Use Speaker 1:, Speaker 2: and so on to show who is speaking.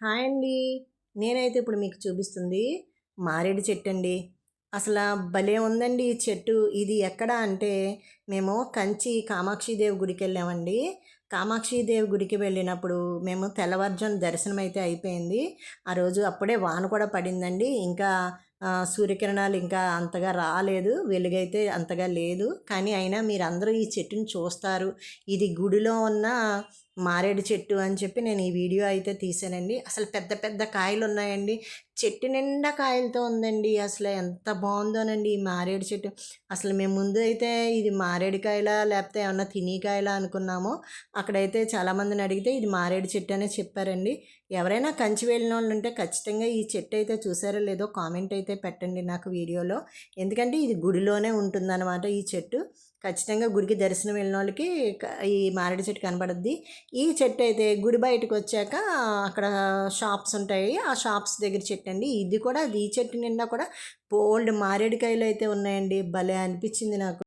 Speaker 1: Hi అండి. నేనైతే ఇప్పుడు మీకు చూపిస్తుంది మారేడు చెట్టు అండి. అసలు భలే ఉందండి ఈ చెట్టు. ఇది ఎక్కడ అంటే మేము కంచి కామాక్షిదేవి గుడికి వెళ్ళామండి. కామాక్షిదేవి గుడికి వెళ్ళినప్పుడు మేము తెల్లవారుజాము దర్శనం అయితే అయిపోయింది. ఆ రోజు అప్పుడే వాన కూడా పడిందండి. ఇంకా సూర్యకిరణాలు ఇంకా అంతగా రాలేదు. వెలుగైతే అంతగా లేదు. కానీ అయినా మీరు అందరూ ఈ చెట్టుని చూస్తారు. ఇది గుడిలో ఉన్న మారేడు చెట్టు అని చెప్పి నేను ఈ వీడియో అయితే తీసానండి. అసలు పెద్ద పెద్ద కాయలు ఉన్నాయండి చెట్టు నిండా కాయలతో ఉందండి. అసలు ఎంత బాగుందోనండి ఈ మారేడు చెట్టు. అసలు మేము ముందు అయితే ఇది మారేడుకాయలా లేకపోతే ఏమన్నా తినీకాయలా అనుకున్నామో అక్కడైతే చాలామందిని అడిగితే ఇది మారేడు చెట్టు అనే చెప్పారండి. ఎవరైనా కంచి వెళ్ళిన వాళ్ళు ఉంటే ఖచ్చితంగా ఈ చెట్టు అయితే చూసారో లేదో కామెంట్ అయితే పెట్టండి నాకు వీడియోలో. ఎందుకంటే ఇది గుడిలోనే ఉంటుందన్నమాట ఈ చెట్టు. ఖచ్చితంగా గుడికి దర్శనం వెళ్ళిన వాళ్ళకి ఈ మారేడు చెట్టు కనబడుద్ది ఈ చెట్టు అయితే గుడి బయటకు వచ్చాక అక్కడ షాప్స్ ఉంటాయి. ఆ షాప్స్ దగ్గర చెట్టు అండి. ఇది కూడా ఈ చెట్టు నిండా కూడా బోల్డ్ మారేడుకాయలు అయితే ఉన్నాయండి. భలే అనిపించింది నాకు.